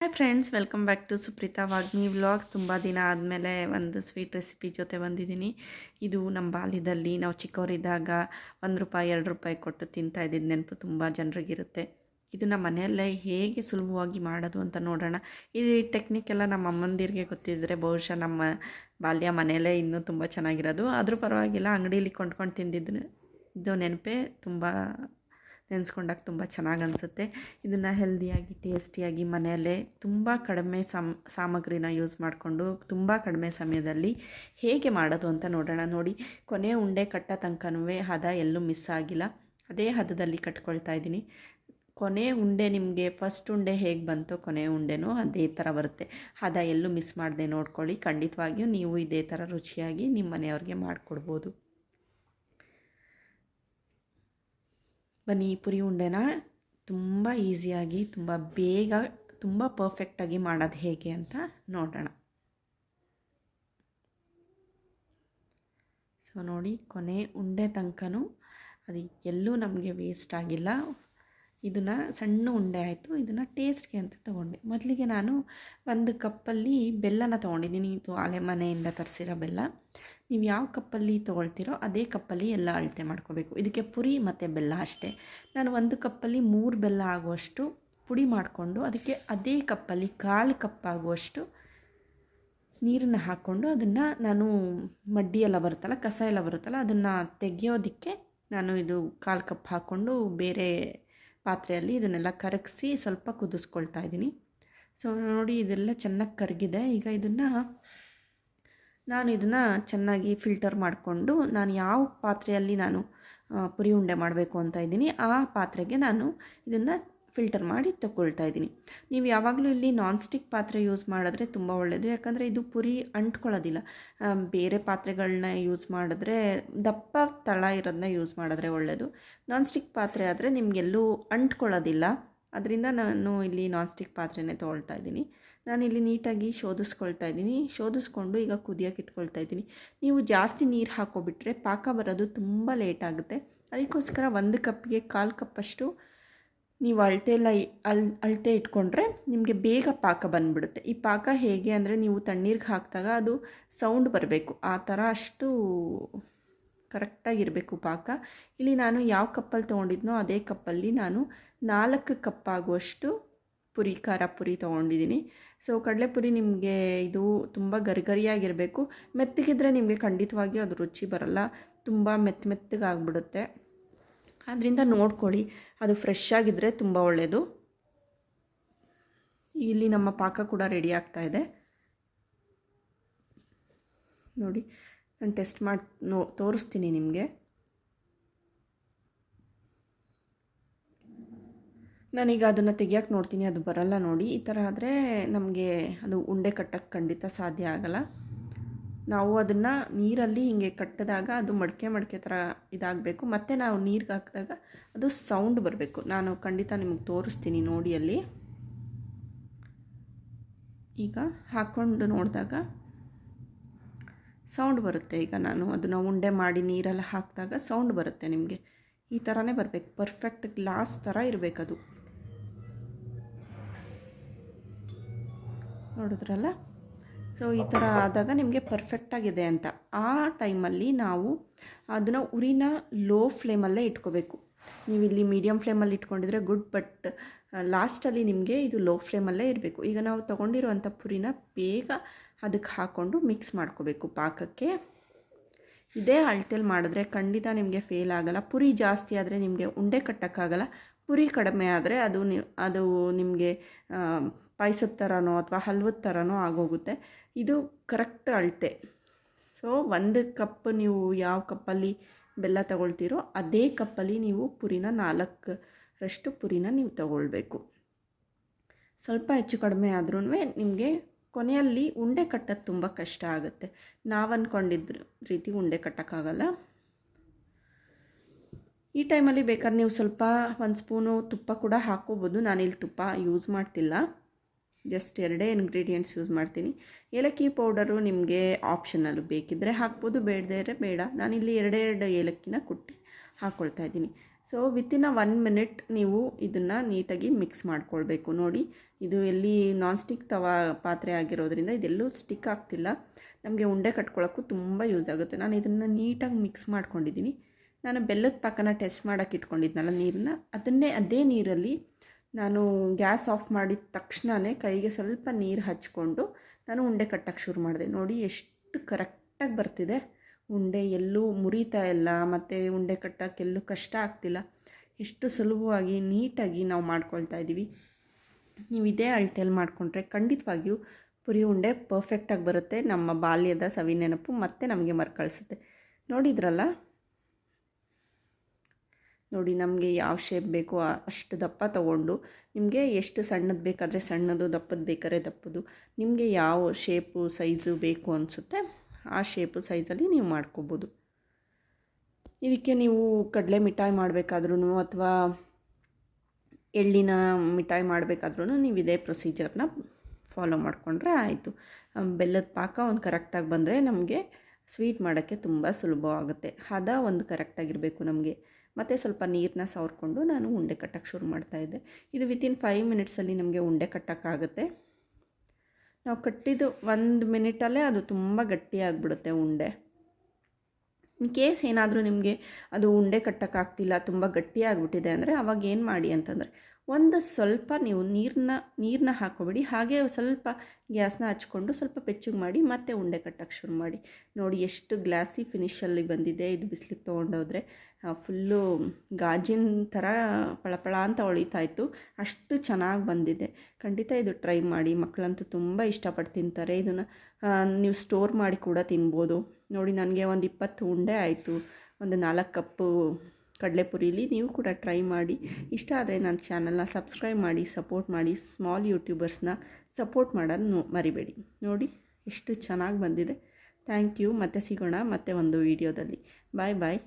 Hi friends welcome back to Supreetha Vagni vlogs ತುಂಬ ದಿನ ಆದಮೇಲೆ ಒಂದು ಸ್ವೀಟ್ ರೆಸಿಪಿ ಜೊತೆ ಬಂದಿದ್ದೀನಿ. ಇದು ನಮ್ಮ ಬಾಲ್ಯದಲ್ಲಿ ನಾವು ಚಿಕ್ಕವರಿದ್ದಾಗ ಒಂದು ರೂಪಾಯಿ, ಎರಡು ರೂಪಾಯಿ ಕೊಟ್ಟು ತಿಂತಾ ಇದ್ದಿದ್ದು ನೆನಪು ತುಂಬ ಜನರಿಗಿರುತ್ತೆ. ನಮ್ಮ ಮನೆಯಲ್ಲೇ ಹೇಗೆ ಸುಲಭವಾಗಿ ಮಾಡೋದು ಅಂತ ನೋಡೋಣ. ಈ ಟೆಕ್ನಿಕ್ ಎಲ್ಲ ನಮ್ಮ ಅಮ್ಮಂದಿರಿಗೆ ಗೊತ್ತಿದ್ದರೆ ಬಹುಶಃ ನಮ್ಮ ಬಾಲ್ಯ ಮನೆಯಲ್ಲೇ ಇನ್ನೂ ತುಂಬ ಚೆನ್ನಾಗಿರೋದು. ಆದರೂ ಪರವಾಗಿಲ್ಲ, ಅಂಗಡೀಲಿ ಕೊಂಡ್ಕೊಂಡು ತಿಂದಿದ್ದು ಇದು ನೆನಪೇ ತುಂಬ ನೆನೆಸ್ಕೊಂಡಾಗ ತುಂಬ ಚೆನ್ನಾಗಿ ಅನಿಸುತ್ತೆ. ಇದನ್ನು ಹೆಲ್ದಿಯಾಗಿ ಟೇಸ್ಟಿಯಾಗಿ ಮನೆಯಲ್ಲೇ ತುಂಬ ಕಡಿಮೆ ಸಾಮ್, ಸಾಮಗ್ರಿನ ಯೂಸ್ ಮಾಡಿಕೊಂಡು ತುಂಬ ಕಡಿಮೆ ಸಮಯದಲ್ಲಿ ಹೇಗೆ ಮಾಡೋದು ಅಂತ ನೋಡೋಣ. ನೋಡಿ, ಕೊನೆ ಉಂಡೆ ಕಟ್ಟ ತನಕನೂ ಹದ ಎಲ್ಲೂ ಮಿಸ್ ಆಗಿಲ್ಲ. ಅದೇ ಹದದಲ್ಲಿ ಕಟ್ಕೊಳ್ತಾ ಇದ್ದೀನಿ. ಕೊನೆ ಉಂಡೆ ನಿಮಗೆ ಫಸ್ಟ್ ಉಂಡೆ ಹೇಗೆ ಬಂತೋ ಕೊನೆ ಉಂಡೆನೂ ಅದೇ ಥರ ಬರುತ್ತೆ. ಹದ ಎಲ್ಲೂ ಮಿಸ್ ಮಾಡದೆ ನೋಡ್ಕೊಳ್ಳಿ. ಖಂಡಿತವಾಗಿಯೂ ನೀವು ಇದೇ ಥರ ರುಚಿಯಾಗಿ ನಿಮ್ಮ ಮನೆಯವ್ರಿಗೆ ಮಾಡಿಕೊಡ್ಬೋದು. ಬನ್ನಿ ಪುರಿ ಉಂಡೆನ ತುಂಬ ಈಸಿಯಾಗಿ, ತುಂಬ ಬೇಗ, ತುಂಬ ಪರ್ಫೆಕ್ಟಾಗಿ ಮಾಡೋದು ಹೇಗೆ ಅಂತ ನೋಡೋಣ. ಸೊ ನೋಡಿ ಕೊನೆ ಉಂಡೆ ತನಕನೂ ಅದು ಎಲ್ಲೂ ನಮಗೆ ವೇಸ್ಟ್ ಆಗಿಲ್ಲ. ಇದನ್ನು ಸಣ್ಣ ಉಂಡೆ ಆಯಿತು, ಇದನ್ನು ಟೇಸ್ಟ್ಗೆ ಅಂತ ತೊಗೊಂಡೆ. ಮೊದಲಿಗೆ ನಾನು ಒಂದು ಕಪ್ಪಲ್ಲಿ ಬೆಲ್ಲನ ತೊಗೊಂಡಿದ್ದೀನಿ, ಇದು ಆಲೆ ಮನೆಯಿಂದ ತರಿಸಿರೋ ಬೆಲ್ಲ. ನೀವು ಯಾವ ಕಪ್ಪಲ್ಲಿ ತೊಗೊಳ್ತೀರೋ ಅದೇ ಕಪ್ಪಲ್ಲಿ ಎಲ್ಲ ಅಳತೆ ಮಾಡ್ಕೋಬೇಕು. ಇದಕ್ಕೆ ಪುರಿ ಮತ್ತು ಬೆಲ್ಲ ಅಷ್ಟೇ. ನಾನು ಒಂದು ಕಪ್ಪಲ್ಲಿ ಮೂರು ಬೆಲ್ಲ ಆಗುವಷ್ಟು ಪುಡಿ ಮಾಡಿಕೊಂಡು ಅದಕ್ಕೆ ಅದೇ ಕಪ್ಪಲ್ಲಿ ಕಾಲು ಕಪ್ಪಾಗುವಷ್ಟು ನೀರನ್ನು ಹಾಕ್ಕೊಂಡು ಅದನ್ನು ನಾನು ಮಡ್ಡಿ ಎಲ್ಲ ಬರುತ್ತಲ್ಲ, ಕಸ ಎಲ್ಲ ಬರುತ್ತಲ್ಲ, ಅದನ್ನು ತೆಗೆಯೋದಕ್ಕೆ ನಾನು ಇದು ಕಾಲು ಕಪ್ ಹಾಕ್ಕೊಂಡು ಬೇರೆ ಪಾತ್ರೆಯಲ್ಲಿ ಇದನ್ನೆಲ್ಲ ಕರಗಿಸಿ ಸ್ವಲ್ಪ ಕುದಿಸ್ಕೊಳ್ತಾ ಇದ್ದೀನಿ. ಸೊ ನೋಡಿ ಇದೆಲ್ಲ ಚೆನ್ನಾಗಿ ಕರಗಿದೆ. ಈಗ ಇದನ್ನು ನಾನು ಇದನ್ನು ಚೆನ್ನಾಗಿ ಫಿಲ್ಟರ್ ಮಾಡಿಕೊಂಡು ನಾನು ಯಾವ ಪಾತ್ರೆಯಲ್ಲಿ ನಾನು ಪುರಿ ಉಂಡೆ ಮಾಡಬೇಕು ಅಂತ ಇದ್ದೀನಿ, ಆ ಪಾತ್ರೆಗೆ ನಾನು ಇದನ್ನು ಫಿಲ್ಟರ್ ಮಾಡಿ ತಗೊಳ್ತಾ ಇದ್ದೀನಿ. ನೀವು ಯಾವಾಗಲೂ ಇಲ್ಲಿ ನಾನ್ ಸ್ಟಿಕ್ ಪಾತ್ರೆ ಯೂಸ್ ಮಾಡಿದ್ರೆ ತುಂಬ ಒಳ್ಳೆಯದು ಯಾಕಂದರೆ ಇದು ಪುರಿ ಅಂಟ್ಕೊಳ್ಳೋದಿಲ್ಲ. ಬೇರೆ ಪಾತ್ರೆಗಳನ್ನ ಯೂಸ್ ಮಾಡಿದ್ರೆ, ದಪ್ಪ ತಳ ಇರೋದನ್ನ ಯೂಸ್ ಮಾಡಿದ್ರೆ ಒಳ್ಳೆಯದು ನಾನ್ ಸ್ಟಿಕ್ ಪಾತ್ರೆ ಆದರೆ ನಿಮಗೆಲ್ಲೂ ಅಂಟ್ಕೊಳ್ಳೋದಿಲ್ಲ. ಅದರಿಂದ ನಾನು ಇಲ್ಲಿ ನಾನ್ ಸ್ಟಿಕ್ ಪಾತ್ರೆನೇ ತೊಗೊಳ್ತಾ ಇದ್ದೀನಿ. ನಾನು ಇಲ್ಲಿ ನೀಟಾಗಿ ಶೋಧಿಸ್ಕೊಳ್ತಾ ಇದ್ದೀನಿ. ಶೋಧಿಸ್ಕೊಂಡು ಈಗ ಕುದಿಯೋಕೆ ಇಟ್ಕೊಳ್ತಾ ಇದ್ದೀನಿ. ನೀವು ಜಾಸ್ತಿ ನೀರು ಹಾಕೋಬಿಟ್ರೆ ಪಾಕ ಬರೋದು ತುಂಬ ಲೇಟ್ ಆಗುತ್ತೆ. ಅದಕ್ಕೋಸ್ಕರ ಒಂದು ಕಪ್ಗೆ ಕಾಲು ಕಪ್ಪಷ್ಟು ನೀವು ಅಳತೆ ಎಲ್ಲ ಅಳ್ ಅಳತೆ ಇಟ್ಕೊಂಡ್ರೆ ನಿಮಗೆ ಬೇಗ ಪಾಕ ಬಂದುಬಿಡುತ್ತೆ. ಈ ಪಾಕ ಹೇಗೆ ಅಂದರೆ ನೀವು ತಣ್ಣೀರಿಗೆ ಹಾಕಿದಾಗ ಅದು ಸೌಂಡ್ ಬರಬೇಕು. ಆ ಥರ ಅಷ್ಟು ಕರೆಕ್ಟಾಗಿರಬೇಕು ಪಾಕ. ಇಲ್ಲಿ ನಾನು ಯಾವ ಕಪ್ಪಲ್ಲಿ ತೊಗೊಂಡಿದ್ನೋ ಅದೇ ಕಪ್ಪಲ್ಲಿ ನಾನು ನಾಲ್ಕು ಕಪ್ ಆಗುವಷ್ಟು ಪುರಿ, ಖಾರ ಪುರಿ ತೊಗೊಂಡಿದ್ದೀನಿ ಸೊ ಕಡಲೆಪುರಿ ನಿಮಗೆ ಇದು ತುಂಬ ಗರಿಗರಿಯಾಗಿರಬೇಕು. ಮೆತ್ತಗಿದ್ರೆ ನಿಮಗೆ ಖಂಡಿತವಾಗಿಯೂ ಅದು ರುಚಿ ಬರಲ್ಲ. ತುಂಬ ಮೆತ್ತ ಮೆತ್ತಗಾಗ್ಬಿಡುತ್ತೆ ಆದ್ದರಿಂದ ನೋಡ್ಕೊಳ್ಳಿ. ಅದು ಫ್ರೆಶ್ ಆಗಿದ್ದರೆ ತುಂಬ ಒಳ್ಳೆಯದು ಇಲ್ಲಿ ನಮ್ಮ ಪಾಕ ಕೂಡ ರೆಡಿ ಆಗ್ತಾ ಇದೆ. ನೋಡಿ, ನಾನು ಟೆಸ್ಟ್ ಮಾಡಿ, ನೋ, ತೋರಿಸ್ತೀನಿ ನಿಮಗೆ. ನಾನೀಗ ಅದನ್ನು ತೆಗಿಯೋಕೆ ನೋಡ್ತೀನಿ, ಅದು ಬರಲ್ಲ ನೋಡಿ. ಈ ಥರ ಆದರೆ ನಮಗೆ ಅದು ಉಂಡೆ ಕಟ್ಟಕ್ಕೆ ಖಂಡಿತ ಸಾಧ್ಯ ಆಗಲ್ಲ. ನಾವು ಅದನ್ನು ನೀರಲ್ಲಿ ಹಿಂಗೆ ಕಟ್ಟಿದಾಗ ಅದು ಮಡಿಕೆ ಮಡಿಕೆ ಥರ ಇದಾಗಬೇಕು. ಮತ್ತು ನಾವು ನೀರಿಗೆ ಹಾಕಿದಾಗ ಅದು ಸೌಂಡ್ ಬರಬೇಕು. ನಾನು ಖಂಡಿತ ನಿಮಗೆ ತೋರಿಸ್ತೀನಿ ನೋಡಿ ಅಲ್ಲಿ. ಈಗ ಹಾಕ್ಕೊಂಡು ನೋಡಿದಾಗ ಸೌಂಡ್ ಬರುತ್ತೆ ಈಗ ನಾನು. ಅದನ್ನು ಉಂಡೆ ಮಾಡಿ ನೀರೆಲ್ಲ ಹಾಕಿದಾಗ ಸೌಂಡ್ ಬರುತ್ತೆ ನಿಮಗೆ. ಈ ಥರನೇ ಬರಬೇಕು. ಪರ್ಫೆಕ್ಟ್ ಗ್ಲಾಸ್ ಥರ ಇರಬೇಕದು. ನೋಡಿದ್ರಲ್ಲ? ಸೊ ಈ ಥರ ಆದಾಗ ನಿಮಗೆ ಪರ್ಫೆಕ್ಟಾಗಿದೆ ಅಂತ. ಆ ಟೈಮಲ್ಲಿ ನಾವು ಅದನ್ನು ಉರಿನ ಲೋ ಫ್ಲೇಮಲ್ಲೇ ಇಟ್ಕೋಬೇಕು. ನೀವು ಇಲ್ಲಿ ಮೀಡಿಯಮ್ ಫ್ಲೇಮಲ್ಲಿ ಇಟ್ಕೊಂಡಿದ್ರೆ ಗುಡ್ ಬಟ್ ಲಾಸ್ಟಲ್ಲಿ ನಿಮಗೆ ಇದು ಲೋ ಫ್ಲೇಮಲ್ಲೇ ಇರಬೇಕು. ಈಗ ನಾವು ತೊಗೊಂಡಿರುವಂಥ ಪುರಿನ ಬೇಗ ಅದಕ್ಕೆ ಹಾಕ್ಕೊಂಡು ಮಿಕ್ಸ್ ಮಾಡ್ಕೋಬೇಕು. ಪಾಕಕ್ಕೆ ಇದೇ ಅಳತೆಯಲ್ಲಿ ಮಾಡಿದ್ರೆ ಖಂಡಿತ ನಿಮಗೆ ಫೇಲ್ ಆಗಲ್ಲ. ಪುರಿ ಜಾಸ್ತಿ ಆದರೆ ನಿಮಗೆ ಉಂಡೆ ಕಟ್ಟೋಕ್ಕಾಗಲ್ಲ. ಪುರಿ ಕಡಿಮೆ ಆದರೆ ಅದು ನಿ ಅದು ನಿಮಗೆ ಪಾಯಸದ ಥರನೋ ಅಥವಾ ಹಲ್ವದ ಥರನೋ ಆಗೋಗುತ್ತೆ. ಇದು ಕರೆಕ್ಟ್ ಅಳತೆ. ಸೊ, ಒಂದು ಕಪ್ ನೀವು ಯಾವ ಕಪ್ಪಲ್ಲಿ ಬೆಲ್ಲ ತಗೊಳ್ತೀರೋ ಅದೇ ಕಪ್ಪಲ್ಲಿ ನೀವು ಪುರಿನ ನಾಲ್ಕರಷ್ಟು ಪುರಿನ ನೀವು ತಗೊಳ್ಬೇಕು. ಸ್ವಲ್ಪ ಹೆಚ್ಚು ಕಡಿಮೆ ಆದ್ರೂ ನಿಮಗೆ ಕೊನೆಯಲ್ಲಿ ಉಂಡೆ ಕಟ್ಟೋದು ತುಂಬ ಕಷ್ಟ ಆಗುತ್ತೆ. ನಾವು ಅಂದ್ಕೊಂಡಿದ್ರ ರೀತಿ ಉಂಡೆ ಕಟ್ಟೋಕ್ಕಾಗಲ್ಲ. ಈ ಟೈಮಲ್ಲಿ ಬೇಕಾದ್ರೆ ನೀವು ಸ್ವಲ್ಪ ಒಂದು ಸ್ಪೂನು ತುಪ್ಪ ಕೂಡ ಹಾಕ್ಕೋಬೋದು. ನಾನಿಲ್ಲಿ ತುಪ್ಪ ಯೂಸ್ ಮಾಡ್ತಿಲ್ಲ. ಜಸ್ಟ್ ಎರಡೇ ಇಂಗ್ರೀಡಿಯೆಂಟ್ಸ್ ಯೂಸ್ ಮಾಡ್ತೀನಿ. ಏಲಕ್ಕಿ ಪೌಡರು ನಿಮಗೆ ಆಪ್ಷನಲ್ಲಿ ಬೇಕಿದ್ದರೆ ಹಾಕ್ಬೋದು. ಬೇಡದೇ ಇದ್ರೆ ಬೇಡ. ನಾನಿಲ್ಲಿ ಎರಡೆರಡು ಏಲಕ್ಕಿನ ಕುಟ್ಟಿ ಹಾಕ್ಕೊಳ್ತಾ ಇದ್ದೀನಿ. So within a one minute ನೀವು ಇದನ್ನು ನೀಟಾಗಿ ಮಿಕ್ಸ್ ಮಾಡ್ಕೊಳ್ಬೇಕು. ನೋಡಿ, ಇದು ಎಲ್ಲಿ ನಾನ್ ಸ್ಟಿಕ್ ತವಾ ಪಾತ್ರೆ ಆಗಿರೋದ್ರಿಂದ ಇದೆಲ್ಲೂ ಸ್ಟಿಕ್ ಆಗ್ತಿಲ್ಲ. ನಮಗೆ ಉಂಡೆ ಕಟ್ಕೊಳ್ಳೋಕ್ಕೂ ತುಂಬ ಯೂಸ್ ಆಗುತ್ತೆ. ನಾನು ಇದನ್ನು ನೀಟಾಗಿ ಮಿಕ್ಸ್ ಮಾಡ್ಕೊಂಡಿದ್ದೀನಿ. ನಾನು ಬೆಲ್ಲದ ಪಾಕನ ಟೆಸ್ಟ್ ಮಾಡೋಕ್ಕೆ ಇಟ್ಕೊಂಡಿದ್ನಲ್ಲ ನೀರನ್ನ. ಅದನ್ನೇ ಅದೇ ನೀರಲ್ಲಿ ನಾನು ಗ್ಯಾಸ್ ಆಫ್ ಮಾಡಿದ ತಕ್ಷಣವೇ ಕೈಗೆ ಸ್ವಲ್ಪ ನೀರು ಹಚ್ಕೊಂಡು ನಾನು ಉಂಡೆ ಕಟ್ಟಕ್ಕೆ ಶುರು ಮಾಡಿದೆ. ನೋಡಿ ಎಷ್ಟು ಕರೆಕ್ಟಾಗಿ ಬರ್ತಿದೆ. ಉಂಡೆ ಎಲ್ಲೂ ಮುರಿತಾ ಇಲ್ಲ, ಮತ್ತು ಉಂಡೆ ಕಟ್ಟಕ್ಕೆ ಎಲ್ಲೂ ಕಷ್ಟ ಆಗ್ತಿಲ್ಲ. ಎಷ್ಟು ಸುಲಭವಾಗಿ, ನೀಟಾಗಿ ನಾವು ಮಾಡ್ಕೊಳ್ತಾ ಇದ್ದೀವಿ. ನೀವು ಇದೇ ಅಳತೆಯಲ್ಲಿ ಮಾಡಿಕೊಂಡ್ರೆ ಖಂಡಿತವಾಗಿಯೂ ಪುರಿ ಉಂಡೆ ಪರ್ಫೆಕ್ಟಾಗಿ ಬರುತ್ತೆ. ನಮ್ಮ ಬಾಲ್ಯದ ಸವಿ ನೆನಪು ಮತ್ತೆ ನಮಗೆ ಮರುಕಳಿಸುತ್ತೆ. ನೋಡಿದ್ರಲ್ಲ? ನೋಡಿ ನಮಗೆ ಯಾವ ಶೇಪ್ ಬೇಕೋ ಅಷ್ಟು ದಪ್ಪ ತಗೊಂಡು ನಿಮಗೆ ಎಷ್ಟು ಸಣ್ಣದು ಬೇಕಾದರೆ ಸಣ್ಣದು, ದಪ್ಪದ ಬೇಕಾದ್ರೆ ದಪ್ಪದು, ನಿಮಗೆ ಯಾವ ಶೇಪು ಸೈಜು ಬೇಕು ಅನಿಸುತ್ತೆ ಆ ಶೇಪು ಸೈಜಲ್ಲಿ ನೀವು ಮಾಡ್ಕೋಬೋದು. ಇದಕ್ಕೆ ನೀವು ಕಡಲೆ ಮಿಠಾಯಿ ಮಾಡಬೇಕಾದ್ರೂ ಅಥವಾ ಎಳ್ಳಿನ ಮಿಠಾಯಿ ಮಾಡಬೇಕಾದ್ರೂ ನೀವು ಇದೇ ಪ್ರೊಸೀಜರ್ನ ಫಾಲೋ ಮಾಡಿಕೊಂಡ್ರೆ ಆಯಿತು. ಬೆಲ್ಲದ ಪಾಕ ಒಂದು ಕರೆಕ್ಟಾಗಿ ಬಂದರೆ ನಮಗೆ ಸ್ವೀಟ್ ಮಾಡೋಕ್ಕೆ ತುಂಬ ಸುಲಭವಾಗುತ್ತೆ. ಹದ ಒಂದು ಕರೆಕ್ಟಾಗಿರಬೇಕು ನಮಗೆ. ಮತ್ತು ಸ್ವಲ್ಪ ನೀರನ್ನ ಸವರ್ಕೊಂಡು ನಾನು ಉಂಡೆ ಕಟ್ಟಕ್ಕೆ ಶುರು ಮಾಡ್ತಾಯಿದ್ದೆ ಇದು ವಿತಿನ್ ಫೈವ್ ಮಿನಿಟ್ಸಲ್ಲಿ ನಮಗೆ ಉಂಡೆ ಕಟ್ಟೋಕ್ಕಾಗುತ್ತೆ. ನಾವು ಕಟ್ಟಿದ್ದು ಒಂದು ಮಿನಿಟಲ್ಲೇ ಅದು ತುಂಬ ಗಟ್ಟಿಯಾಗಿಬಿಡುತ್ತೆ ಉಂಡೆ. ಇನ್ ಕೇಸ್ ಏನಾದರೂ ನಿಮಗೆ ಅದು ಉಂಡೆ ಕಟ್ಟೋಕ್ಕಾಗ್ತಿಲ್ಲ ತುಂಬ ಗಟ್ಟಿಯಾಗಿಬಿಟ್ಟಿದೆ ಅಂದರೆ ಅವಾಗ ಏನು ಮಾಡಿ ಅಂತಂದರೆ ಒಂದು ಸ್ವಲ್ಪ ನೀವು ನೀರನ್ನ ನೀರನ್ನ ಹಾಕೋಬೇಡಿ. ಹಾಗೆ ಸ್ವಲ್ಪ ಗ್ಯಾಸ್ನ ಹಚ್ಕೊಂಡು ಸ್ವಲ್ಪ ಬೆಚ್ಚಗೆ ಮಾಡಿ ಮತ್ತೆ ಉಂಡೆ ಕಟ್ಟಕ್ಕೆ ಶುರು ಮಾಡಿ. ನೋಡಿ ಎಷ್ಟು ಗ್ಲಾಸಿ ಫಿನಿಷಲ್ಲಿ ಬಂದಿದೆ. ಇದು ಬಿಸಿಲಿಗೆ ತೊಗೊಂಡೋದ್ರೆ ಫುಲ್ಲು ಗಾಜಿನ ಥರ ಪಳಪಳ ಅಂತ ಹೊಳಿತಾಯಿತ್ತು ಅಷ್ಟು ಚೆನ್ನಾಗಿ ಬಂದಿದೆ. ಖಂಡಿತ ಇದು ಟ್ರೈ ಮಾಡಿ. ಮಕ್ಕಳಂತೂ ತುಂಬ ಇಷ್ಟಪಟ್ಟು ತಿಂತಾರೆ. ಇದನ್ನು ನೀವು ಸ್ಟೋರ್ ಮಾಡಿ ಕೂಡ ತಿನ್ಬೋದು. ನೋಡಿ ನನಗೆ ಒಂದು ಇಪ್ಪತ್ತು ಉಂಡೆ ಆಯಿತು. ಒಂದು ನಾಲ್ಕು ಕಪ್ಪು ಕಡಲೆಪುರಿಲಿ ನೀವು ಕೂಡ ಟ್ರೈ ಮಾಡಿ. ಇಷ್ಟ ಆದರೆ ನನ್ನ ಚಾನಲ್ನ ಸಬ್ಸ್ಕ್ರೈಬ್ ಮಾಡಿ ಸಪೋರ್ಟ್ ಮಾಡಿ ಸ್ಮಾಲ್ ಯೂಟ್ಯೂಬರ್ಸ್ನ ಸಪೋರ್ಟ್ ಮಾಡೋದು ಮರಿಬೇಡಿ. ನೋಡಿ, ಎಷ್ಟು ಚೆನ್ನಾಗಿ ಬಂದಿದೆ. ಥ್ಯಾಂಕ್ ಯು ಮತ್ತೆ ಸಿಗೋಣ ಮತ್ತೆ ಒಂದು ವೀಡಿಯೋದಲ್ಲಿ ಬಾಯ್ ಬಾಯ್